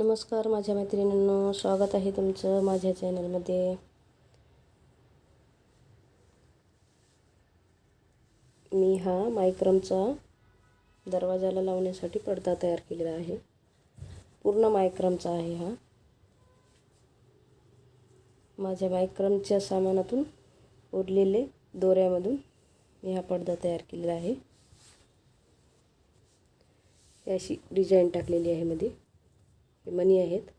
नमस्कार माझ्या मैत्रिणींनो. स्वागत आहे तुमचं माझ्या चॅनलमध्ये. मी हा मायक्रमचा दरवाजाला लावण्यासाठी पडदा तयार केलेला आहे. पूर्ण मायक्रमचा आहे हा. माझ्या मायक्रमच्या सामानातून उरलेले दोऱ्यामधून मी हा पडदा तयार केलेला आहे. अशी डिझाईन टाकलेली आहे मध्ये. हे मनी आहेत.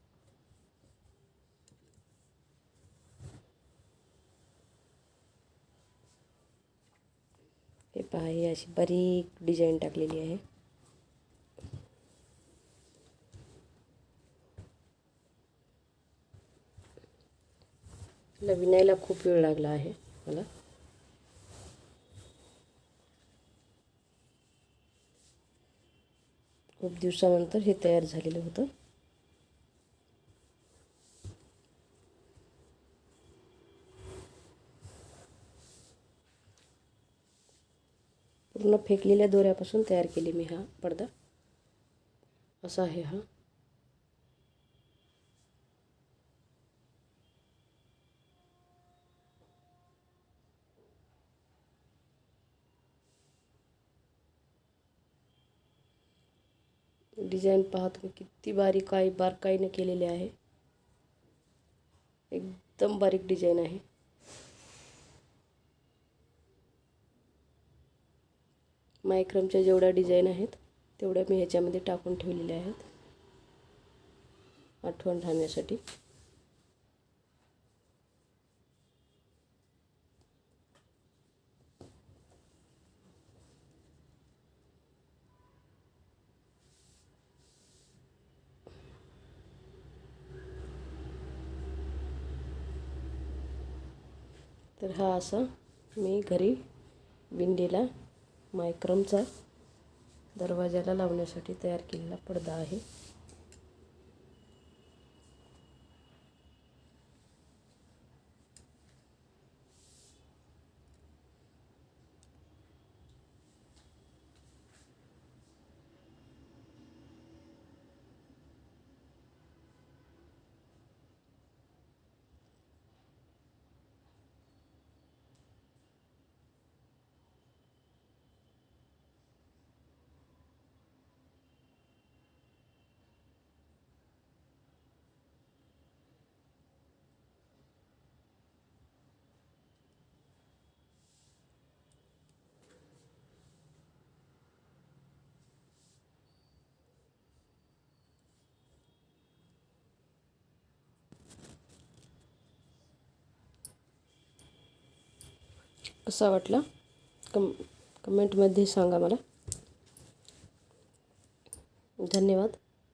हे पहा ही अशी बारीक डिझाईन टाकलेली आहे. तिला विणायला खूप वेळ लागला आहे मला. खूप दिवसानंतर हे तयार झालेलं होतं. पूर्ण फेकलेल्या तयार केले मी हा पडदा. असा आहे हा. डिझाईन पहा तुम्ही बारीक आहे, बारकाईने केलेले आहे. एकदम बारीक डिझाईन आहे. मायक्रमच्या जेवढ्या डिझाईन आहेत तेवढ्या मी ह्याच्यामध्ये टाकून ठेवलेल्या आहेत. आठवण राहण्यासाठी. तर हा असा मी घरी विंडीला मायक्रमचा दरवाजाला लावण्यासाठी तयार केलेला पडदा आहे. कसा वाटला. कम कमेंटमध्ये सांगा मला. धन्यवाद.